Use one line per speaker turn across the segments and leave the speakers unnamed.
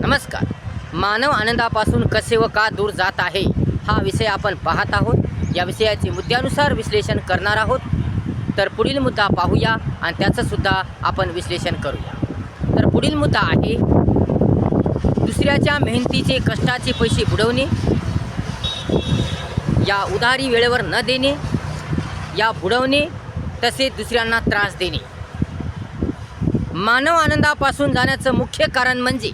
नमस्कार. मानव आनंदापासून कसे व का दूर जात आहे हा विषय आपण पाहत आहोत. या विषयाचे मुद्द्यानुसार विश्लेषण करणार आहोत. तर पुढील मुद्दा पाहूया आणि त्याचंसुद्धा आपण विश्लेषण करूया. तर पुढील मुद्दा आहे दुसऱ्याच्या मेहनतीचे कष्टाचे पैसे बुडवणे या उधारी वेळेवर न देणे या बुडवणे तसेच दुसऱ्यांना त्रास देणे. मानव आनंदापासून जाण्याचं मुख्य कारण म्हणजे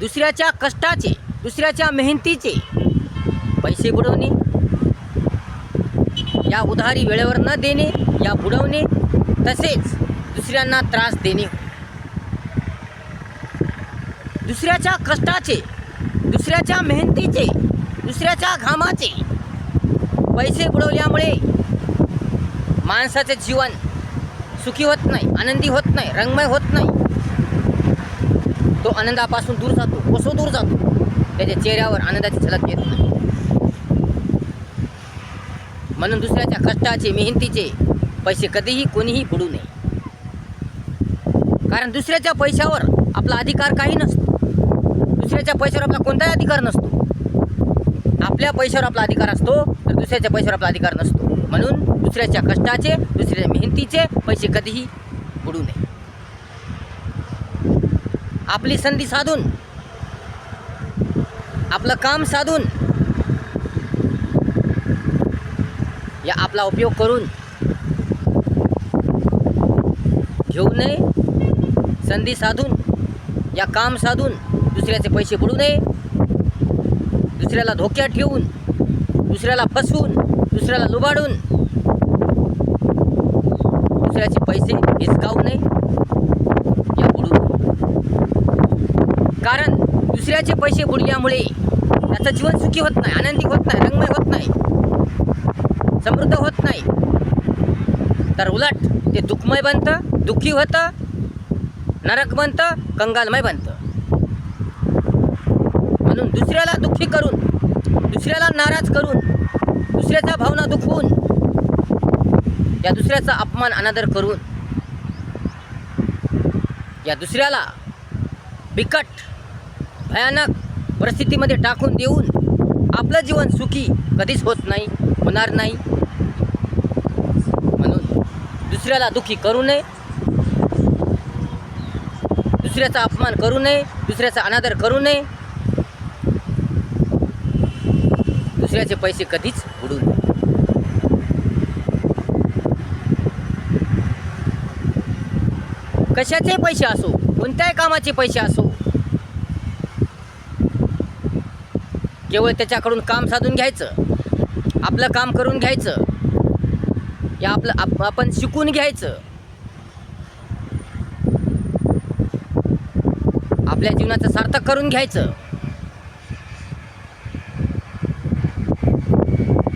दुसऱ्याच्या कष्टाचे दुसऱ्याच्या मेहनतीचे. पैसे बुडवणे. या उधारी वेळेवर न देणे या बुडवणे. तसेच दुसऱ्यांना त्रास देणे. दुसऱ्याच्या कष्टाचे दुसऱ्याच्या मेहनतीचे दुसऱ्याच्या घामाचे. पैसे बुडवल्यामुळे माणसाचे जीवन सुखी होत नाही आनंदी होत नाही रंगमय होत नाही. तो आनंदापासून दूर जातो कसो दूर जातो? त्याच्या चेहऱ्यावर आनंदाची झलक येत नाही. म्हणून दुसऱ्याच्या कष्टाचे मेहनतीचे पैसे कधीही कोणीही बुडू नये. कारण दुसऱ्याच्या पैशावर आपला अधिकार काही नसतो. दुसऱ्याच्या पैशावर आपला कोणताही अधिकार नसतो. आपल्या पैशावर आपला अधिकार असतो तर दुसऱ्याच्या पैशावर आपला अधिकार नसतो. म्हणून दुसऱ्याच्या कष्टाचे दुसऱ्याच्या मेहनतीचे पैसे कधीही बुडू नये आपली संधी साधून. आपलं काम साधून. या आपला उपयोग करून. घेऊ नये. संधी साधून. या काम साधून. दुसऱ्याचे पैसे बुडू नये. दुसऱ्याला धोक्यात ठेवून. दुसऱ्याला फसवून. दुसऱ्याला लुबाडून. दुसऱ्याचे पैसे हिसकावू नये या बुडू नये कारण दुसऱ्याचे पैसे बुडल्यामुळे त्याचं जीवन सुखी होत नाही आनंदी होत नाही रंगमय होत नाही समृद्ध होत नाही. तर उलट ते दुःखमय बनतं दुःखी होतं नरक बनतं कंगालमय बनतं. म्हणून दुसऱ्याला दुःखी करून दुसऱ्याला नाराज करून दुसऱ्याच्या भावना दुखवून या दुसऱ्याचा अपमान अनादर करून या दुसऱ्याला बिकट भयानक परिस्थितीमध्ये टाकून देऊन आपलं जीवन सुखी कधीच होत नाही होणार नाही. म्हणून दुसऱ्याला दुःखी करू नये. दुसऱ्याचा अपमान करू नये दुसऱ्याचा अनादर करू नये. दुसऱ्याचे पैसे कधीच उडू नये. कशाचे पैसे असो कोणत्याही कामाचे पैसे असो केवळ त्याच्याकडून काम साधून घ्यायचं आपलं काम करून घ्यायचं या आपलं आप आपण शिकून घ्यायचं. आपल्या जीवनाचं सार्थक करून घ्यायचं.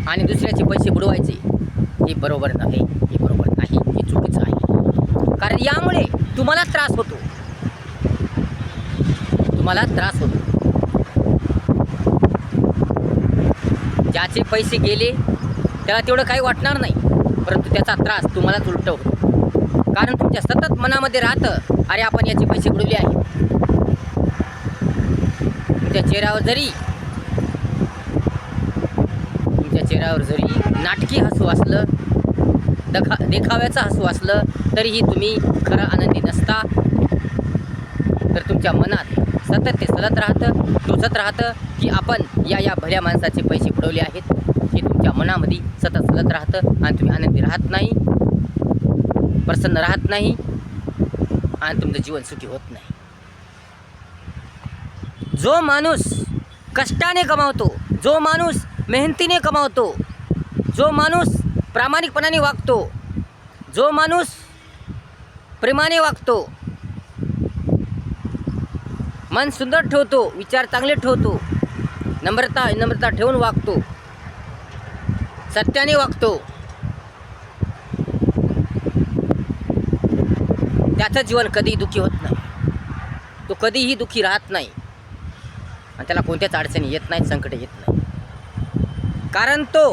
आणि दुसऱ्याचे पैसे बुडवायचे हे बरोबर नाही हे बरोबर नाही हे चुकीचं आहे. कारण यामुळे तुम्हाला त्रास होतो. तुम्हाला त्रास होतो. ज्याचे पैसे गेले त्याला तेवढं काही वाटणार नाही. परंतु त्याचा त्रास तुम्हालाच उलट होतो कारण तुमच्या सतत मनामध्ये राहतं अरे आपण याचे पैसे उडवले आहे. तुमच्या चेहऱ्यावर जरी तुमच्या चेहऱ्यावर जरी नाटकी हसू असलं दखा देखाव्याचं हसू असलं तरीही तुम्ही खरं आनंदी नसता. तर तुमच्या मनात सतत ते सलत राहतं टोचत राहतं की आपण या या भल्या माणसाचे पैसे बुडवले आहेत. हे तुमच्या मनामध्ये सतत सलत राहतं आणि तुम्ही आनंदी राहत नाही प्रसन्न राहत नाही आणि तुमचं जीवन सुखी होत नाही. जो माणूस कष्टाने कमावतो जो माणूस मेहनतीने कमावतो जो माणूस प्रामाणिकपणाने वागतो जो माणूस प्रेमाने वागतो मन सुंदर ठेवतो विचार चांगले ठेवतो. नम्रता नम्रता ठेवून वागतो. सत्याने वागतो. त्याचं जीवन कधीही दुःखी होत नाही. तो कधीही दुःखी राहत नाही. आणि त्याला कोणत्याच अडचणी येत नाहीत संकट येत नाही कारण तो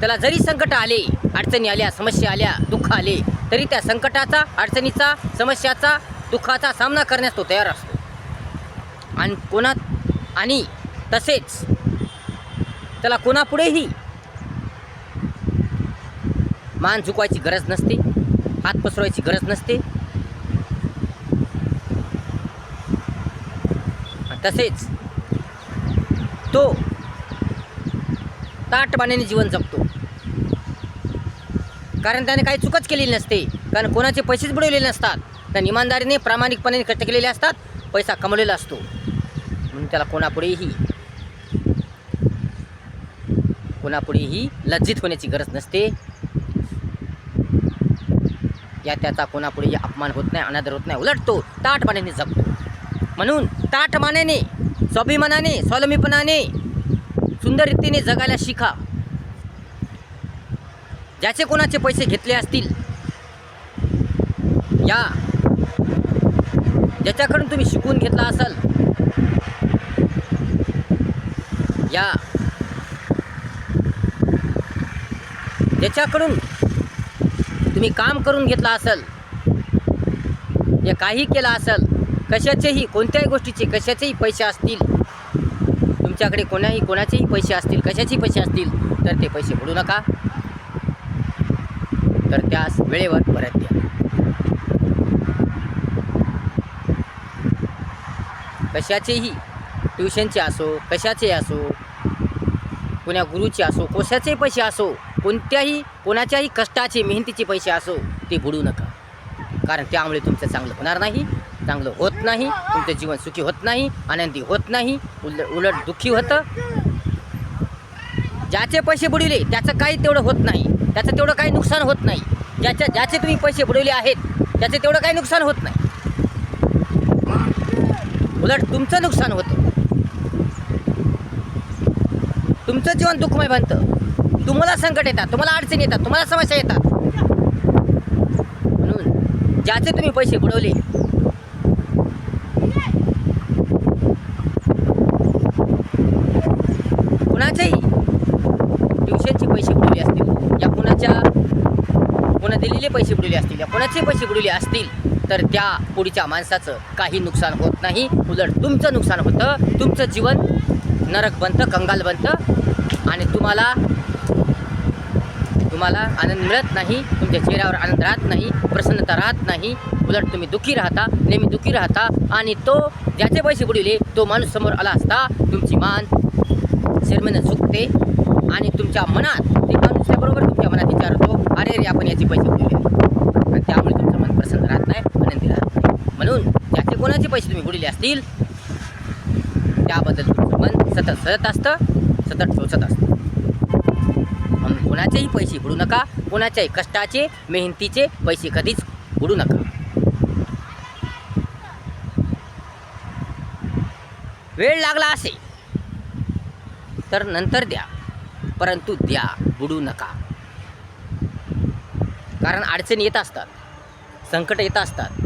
त्याला जरी संकट आले अडचणी आल्या समस्या आल्या दुःख आले तरी त्या संकटाचा अडचणीचा समस्याचा दुःखाचा सामना करण्यास तो तयार असतो. आणि कोणात आणि तसेच. त्याला कोणापुढेही मान झुकवायची गरज नसते हात पसरवायची गरज नसते. तसेच तो ताटपाण्याने जीवन जगतो. कारण त्याने काही चुकच केलेली नसते. कारण कोणाचे पैसेच बुडवलेले नसतात. त्या इमानदारीने प्रामाणिकपणे कष्ट केलेले असतात. पैसा कमवलेला असतो. त्याला कोणापुढेही कोणापुढेही लज्जित होण्याची गरज नसते. या त्याचा कोणापुढेही अपमान होत नाही अनादर होत नाही. उलट तो ताटपणाने जगतो. म्हणून ताटमानेने स्वाभिमानाने स्वावलंबीपणाने सुंदर रीतीने जगायला शिका. ज्याचे कोणाचे पैसे घेतले असतील या ज्याच्याकडून तुम्ही शिकून घेतला असाल या. ज्याच्याकडून तुम्ही काम करून घेतला असेल या काही केला असेल कशाचेही कोणत्याही गोष्टीचे कशाचेही पैसे असतील तुमच्याकडे कोणाही कोणाचेही पैसे असतील कशाचेही पैसे असतील तर ते पैसे बुडू नका. तर त्यास वेळेवर परत द्या. कशाचेही ट्युशनचे असो कशाचे असो कोण्या गुरुचे असो कशाचे पैसे असो कोणत्याही कोणाच्याही कष्टाचे मेहनतीचे पैसे असो ते बुडू नका. कारण त्यामुळे तुमचं चांगलं होणार नाही चांगलं होत नाही तुमचं जीवन सुखी होत नाही आनंदी होत नाही उल उलट दुःखी होतं. ज्याचे पैसे बुडविले त्याचं काही तेवढं होत नाही त्याचं तेवढं काही नुकसान होत नाही. ज्याच्या ज्याचे तुम्ही पैसे बुडवले आहेत त्याचे तेवढं काही नुकसान होत नाही. उलट तुमचं नुकसान होतं. तुमचं जीवन दुःखमय बनतं. तुम्हाला संकट येतात तुम्हाला अडचणी येतात तुम्हाला समस्या येतात. म्हणून ज्याचे तुम्ही पैसे बुडवले कुणाचेही ट्युशनचे पैसे बुडवले असतील या कुणाच्या कोणा दिलेले पैसे बुडवले असतील या कोणाचे पैसे बुडवले असतील तर त्या पुढच्या माणसाचं काही नुकसान होत नाही. उलट तुमचं नुकसान होतं तुमचं जीवन नरक बनतं कंगाल बनतं. आणि तुम्हाला तुम्हाला आनंद मिळत नाही तुमच्या चेहऱ्यावर आनंद राहत नाही प्रसन्नता राहत नाही उलट तुम्ही दुःखी राहता नेहमी दुःखी राहता. आणि तो ज्याचे पैसे बुडविले तो माणूस समोर आला असता तुमची मान शर्मेनं झुकते आणि तुमच्या मनात ते माणूस त्याबरोबर तुमच्या मनात विचारतो अरे अरे रे आपण याचे पैसे बुडविले. आणि त्यामुळे तुमचं मन प्रसन्न राहत नाही आनंदी राहत नाही. म्हणून ज्याचे कोणाचे पैसे तुम्ही बुडविले असतील त्याबद्दल सतत सतत असतं सतत टोचत असतं. म्हणून कोणाचेही पैसे बुडू नका कोणाच्याही कष्टाचे मेहनतीचे पैसे कधीच बुडू नका. वेळ लागला असे तर नंतर द्या परंतु द्या बुडू नका. कारण अडचणी येत असतात संकट येत असतात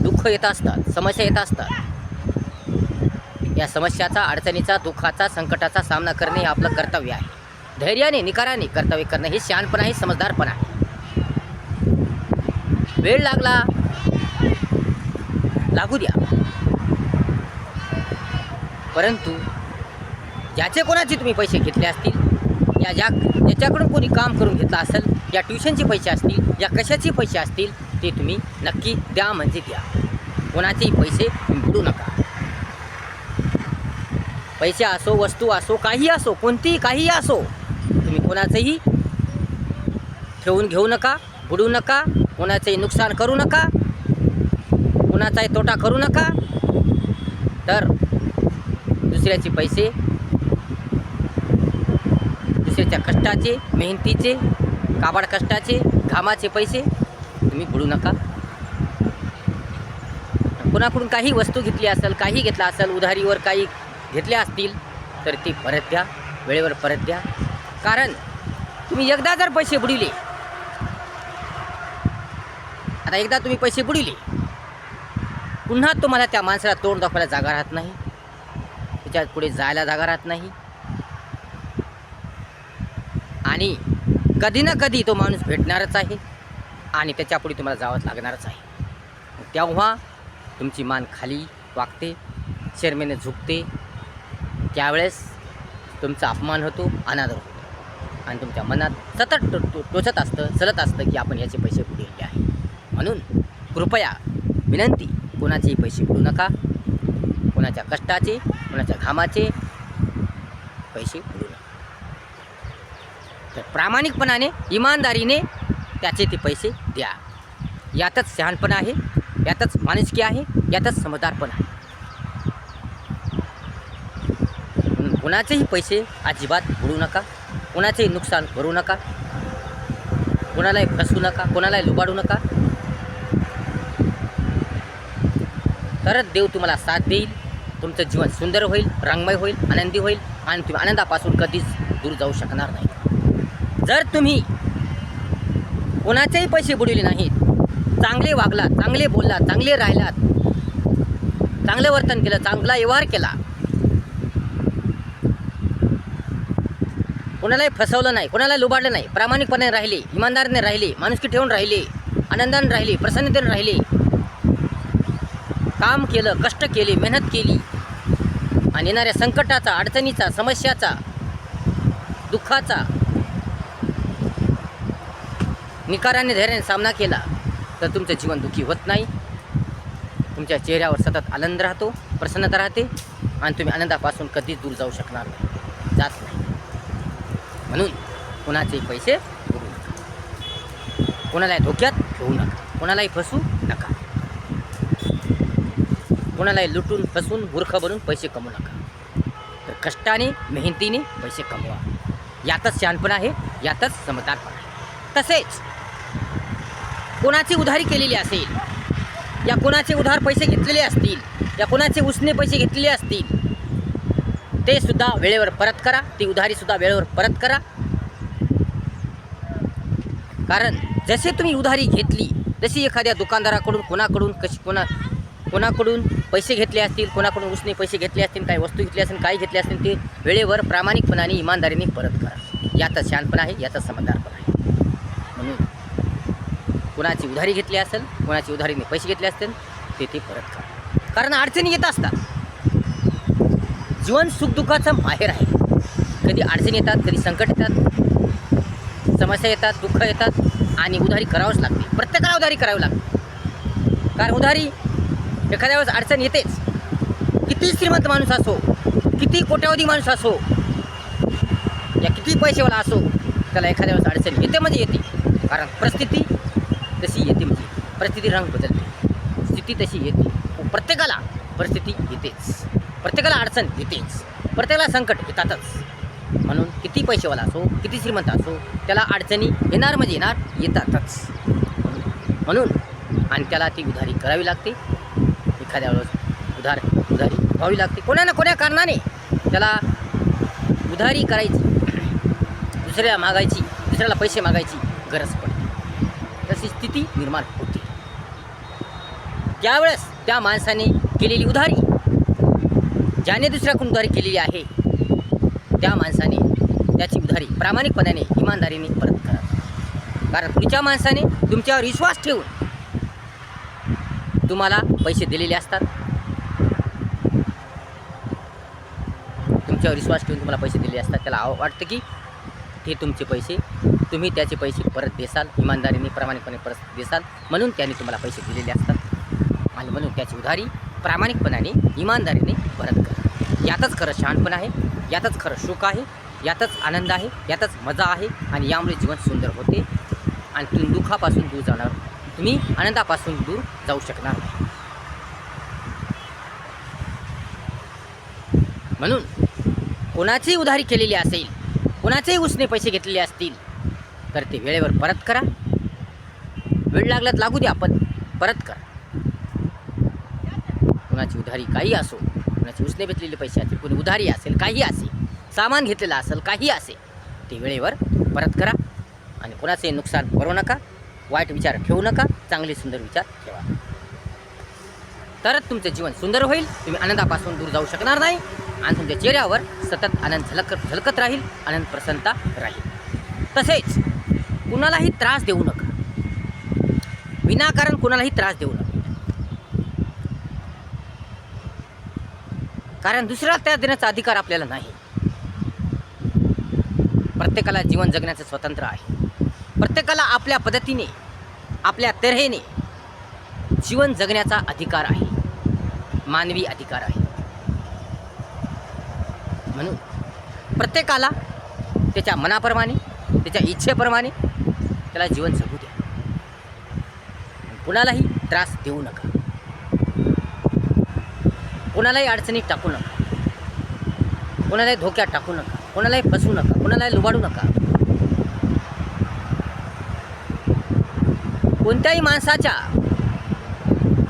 दुःख येत असतात समस्या येत असतात. या समस्याचा अडचणीचा दुःखाचा संकटाचा सामना करणे हे आपलं कर्तव्य आहे. धैर्याने निकाराने कर्तव्य करणं हे शहाणपण आहे समजदारपण आहे. वेळ लागला. लागू द्या. परंतु ज्याचे कोणाचे तुम्ही पैसे घेतले असतील या ज्या ज्याच्याकडून कोणी काम करून घेतलं असेल या ट्युशनचे पैसे असतील या कशाचे पैसे असतील ते तुम्ही नक्की द्या म्हणजे द्या. कोणाचेही पैसे बुडू नका. पैसे असो वस्तू असो काही असो कोणतीही काहीही असो तुम्ही कोणाचंही ठेवून घेऊ नका बुडू नका कोणाचंही नुकसान करू नका कोणाचाही तोटा करू नका. तर दुसऱ्याचे पैसे दुसऱ्याच्या कष्टाचे मेहनतीचे काबाड कष्टाचे घामाचे पैसे तुम्ही बुडू नका. कोणाकडून काही वस्तू घेतली असेल काही घेतला असेल उधारीवर काही घेतल्या असतील तर ती परत द्या वेळेवर परत द्या. कारण तुम्ही एकदा जर पैसे बुडिले आता एकदा तुम्ही पैसे बुडिले पुन्हा तुम्हाला त्या माणसाला तोंड दाखवायला जागा राहत नाही त्याच्यात पुढे जायला जागा राहत नाही. आणि कधी ना कधी तो माणूस भेटणारच आहे आणि त्याच्यापुढे तुम्हाला जावंच लागणारच आहे. तेव्हा तुमची मान खाली वागते शर्मेने झुकते त्यावेळेस तुमचा अपमान होतो अनादर होतो. आणि तुमच्या मनात सतत टो टो टोचत असतं चलत असतं की आपण याचे पैसे बुडवले आहे. म्हणून कृपया विनंती कोणाचेही पैसे बुडू नका. कोणाच्या कष्टाचे कोणाच्या घामाचे पैसे बुडू नका. तर प्रामाणिकपणाने इमानदारीने त्याचे ते पैसे द्या. यातच शहाणपण आहे यातच माणुसकी आहे यातच समजदारपण आहे म्हणून कुणाचेही पैसे अजिबात बुडू नका. कुणाचेही नुकसान करू नका. कोणालाही फसवू नका. कोणालाही लुबाडू नका. तरच देव तुम्हाला साथ देईल. तुमचं जीवन सुंदर होईल रंगमय होईल आनंदी होईल आणि तुम्ही आनंदापासून कधीच दूर जाऊ शकणार नाही. जर तुम्ही कोणाचेही पैसे बुडविले नाहीत चांगले वागलात चांगले बोललात चांगले राहिलात चांगलं वर्तन केलं चांगला व्यवहार केला कोणालाही फसवलं नाही कोणाला लुबाडलं नाही. प्रामाणिकपणे राहिले इमानदारीने राहिले माणुसकी ठेवून राहिले आनंदाने राहिले प्रसन्नतेने राहिले. काम केलं कष्ट केले मेहनत केली. आणि येणाऱ्या संकटाचा अडचणीचा समस्याचा दुःखाचा निकाराने धैर्याने सामना केला तर तुमचं जीवन दुःखी होत नाही. तुमच्या चेहऱ्यावर सतत आनंद राहतो प्रसन्नता राहते आणि तुम्ही आनंदापासून कधीच दूर जाऊ शकणार नाही. जात नाही. म्हणून कोणाचे पैसे बुडवू नका. कोणालाही धोक्यात ठेवू नका. कोणालाही फसवू नका. कोणालाही लुटून फसवून मूर्ख बनून पैसे कमवू नका. तर कष्टाने मेहनतीने पैसे कमवा. यातच शहाणपण आहे यातच समजदारपण आहे. तसेच कोणाची उधारी केलेली असेल या कोणाचे उधार पैसे घेतलेले असतील या कोणाचे उसने पैसे घेतलेले असतील ते सुद्धा वेळेवर परत करा. ती उधारीसुद्धा वेळेवर परत करा. कारण जसे तुम्ही उधारी घेतली जशी एखाद्या दुकानदाराकडून कोणाकडून कशी कोणा कोणाकडून पैसे घेतले असतील कोणाकडून उसने पैसे घेतले असतील काही वस्तू घेतली असतील काही घेतले असतील ते वेळेवर प्रामाणिकपणाने इमानदारीने परत करा. याचा शहाणपण आहे याचा समजदारपण आहे. म्हणून कोणाची उधारी घेतली असेल कोणाची उधारीने पैसे घेतले असतील ते ते परत करा. कारण अडचणी येत असतात. जीवन सुखदुःखाचं माहेर आहे. कधी अडचणी येतात कधी संकट येतात समस्या येतात दुःख येतात आणि उधारी करावंच लागते. प्रत्येकाला उधारी करावी लागते. कारण उधारी एखाद्या वेळेस अडचण येतेच. किती श्रीमंत माणूस असो किती कोट्यावधी माणूस असो या किती पैसेवाला असो त्याला एखाद्या वेळेस अडचण येते म्हणजे येते. कारण परिस्थिती तशी येते म्हणजे परिस्थिती रंग बदलते. स्थिती तशी येते. प्रत्येकाला परिस्थिती येतेच. प्रत्येकाला अडचण येतेच. प्रत्येकाला संकट येतातच. म्हणून किती पैसेवाला असो किती श्रीमंत असो त्याला अडचणी येणार म्हणजे येणार येतातच. म्हणून आणि त्याला ती उधारी करावी लागते. एखाद्या वेळेस उधार उधारी व्हावी लागते. कोणा ना कोण्या कारणाने त्याला उधारी करायची दुसऱ्याला मागायची दुसऱ्याला पैसे मागायची गरज पडते. तशी स्थिती निर्माण होते. त्यावेळेस त्या माणसाने केलेली उधारी ज्याने दुसऱ्याकडून उधारी केलेली आहे त्या माणसाने त्याची उधारी प्रामाणिकपणाने इमानदारीने परत करा. कारण पुढच्या माणसाने तुमच्यावर विश्वास ठेवून तुम्हाला पैसे दिलेले असतात. तुमच्यावर विश्वास ठेवून तुम्हाला पैसे दिलेले असतात. त्याला वाटतं की हे तुमचे पैसे तुम्ही त्याचे पैसे परत देसाल इमानदारीने प्रामाणिकपणे परत देसाल म्हणून त्याने तुम्हाला पैसे दिलेले असतात. आणि म्हणून त्याची उधारी प्रामाणिकपणाने इमानदारीने परत करा. यातच खरं शहाणपण आहे यातच खरं सुख आहे यातच आनंद आहे यातच मजा आहे आणि यामुळे जीवन सुंदर होते. आणि तुम्ही दुःखापासून दूर जाणार तुम्ही आनंदापासून दूर जाऊ शकणार. म्हणून कोणाचीही उधारी केलेली असेल कोणाचेही उसने पैसे घेतलेले असतील तर ते वेळेवर परत करा. वेळ लागल्यात लागू द्या पण परत करा. कुणाची उधारी काही असो कुणाची उसने घेतलेले पैसे असतील कोणी उधारी असेल काही असेल सामान घेतलेलं असेल काही असेल ते वेळेवर परत करा. आणि कोणाचे नुकसान करू नका वाईट विचार ठेवू नका चांगले सुंदर विचार ठेवा. तरच तुमचं जीवन सुंदर होईल तुम्ही आनंदापासून दूर जाऊ शकणार नाही आणि तुमच्या चेहऱ्यावर सतत आनंद झलक झलकत राहील आनंद प्रसन्नता राहील. तसेच कुणालाही त्रास देऊ नका. विनाकारण कुणालाही त्रास देऊ नका. कारण दुसऱ्याला त्या देण्याचा अधिकार आपल्याला नाही. प्रत्येकाला जीवन जगण्याचं स्वतंत्र आहे. प्रत्येकाला आपल्या पद्धतीने आपल्या तऱ्हेने जीवन जगण्याचा अधिकार आहे. मानवी अधिकार आहे. म्हणून प्रत्येकाला त्याच्या मनाप्रमाणे त्याच्या इच्छेप्रमाणे त्याला जीवन जगू द्या. कुणालाही त्रास देऊ नका. कोणालाही अडचणीत टाकू नका. कोणालाही धोक्यात टाकू नका. कोणालाही फसवू नका. कोणालाही लुबाडू नका. कोणत्याही माणसाच्या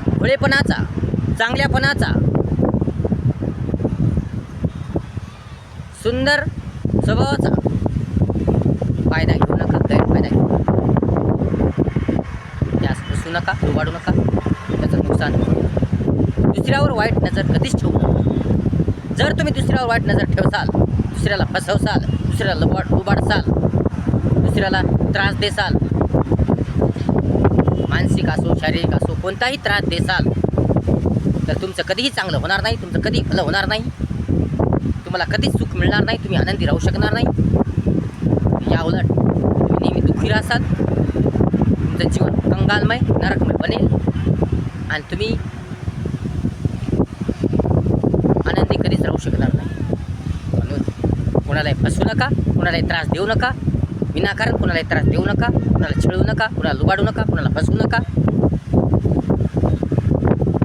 भोळेपणाचा चांगल्यापणाचा सुंदर स्वभावाचा फायदा घेऊ नका गैरफायदा घेऊ नका. त्यास फसू नका लुबाडू नका. त्याचं नुकसान नका. दुसऱ्यावर वाईट नजर कधीच ठेवू नका. जर तुम्ही दुसऱ्यावर वाईट नजर ठेवसाल दुसऱ्याला फसवसाल दुसऱ्याला लुबाड लुबाडसाल दुसऱ्याला त्रास देसाल मानसिक असो शारीरिक असो कोणताही त्रास देसाल तर तुमचं कधीही चांगलं होणार नाही तुमचं कधी भलं होणार नाही. तुम्हाला कधीच सुख मिळणार नाही तुम्ही आनंदी राहू शकणार नाही. या उलट तुम्ही नेहमी दुःखी राहसाल. तुमचं जीवन कंगालमय नरकमय बनेल. आणि तुम्ही आनंदी कधीच राहू शकणार नाही म्हणून कुणालाही फसू नका कुणालाही त्रास देऊ नका विनाकारण कुणालाही त्रास देऊ नका कुणाला छळू नका कुणाला लुबाडू नका कुणाला फसवू नका.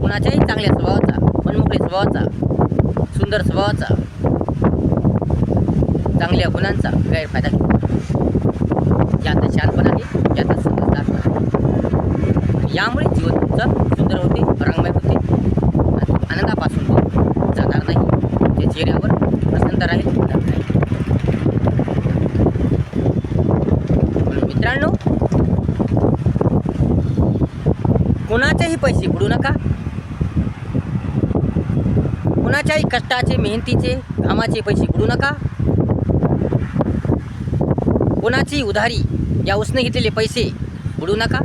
कुणाच्याही चांगल्या स्वभावाचा मनमोकळ्या स्वभावाचा सुंदर स्वभावाचा चांगल्या गुणांचा गैरफायदा घेऊ यात शानपण आहे यात समजदारपण आहे. यामुळे जीवन तुमचं सुंदर होते रंगमय होते. आनंदापासून दूर जाणार नाही. ते चेहऱ्यावर प्रसन्न राहील म्हणून मित्रांनो कोणाचेही पैसे बुडू नका. कुणाच्याही कष्टाचे मेहनतीचे कामाचे पैसे बुडू नका. कोणाची उधारी या उसने घेतलेले पैसे बुडू नका.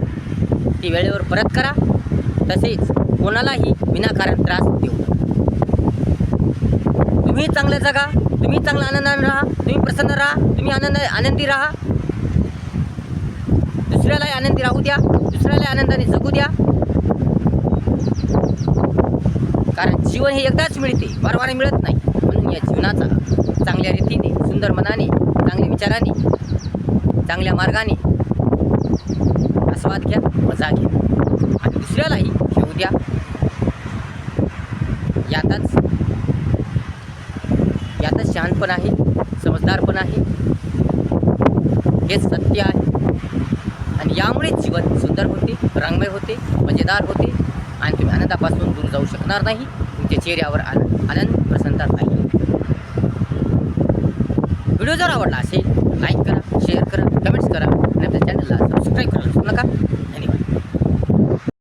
ती वेळेवर परत करा. तसेच कोणालाही विनाकारण त्रास देऊ नका. तुम्ही चांगलं जगा तुम्ही चांगला आनंदाने राहा तुम्ही प्रसन्न राहा तुम्ही आनंद आनंदी राहा. दुसऱ्यालाही आनंदी राहू द्या दुसऱ्याला आनंदाने जगू द्या. कारण जीवन हे एकदाच मिळते वारंवार मिळत नाही. म्हणून या जीवनाचा चांगल्या रीतीने सुंदर मनाने चांगल्या विचाराने चांगल्या मार्गाने आस्वाद घ्या मजा घ्या. आणि दुसऱ्यालाही घेऊ द्या. यातच यातच शहाणपण आहे समजदारपण आहे. हेच सत्य आहे. आणि यामुळे जीवन सुंदर होते रंगमय होते मजेदार होते. आणि तुम्ही आनंदापासून दूर जाऊ शकणार नाही. तुमच्या चेहऱ्यावर आनंद आनंद प्रसन्नता राहील व्हिडिओ जर आवडला असेल लाईक करा शेअर करा कमेंट्स करा. आणि आपल्या चॅनलला सबस्क्राईब करायला विसरू नका.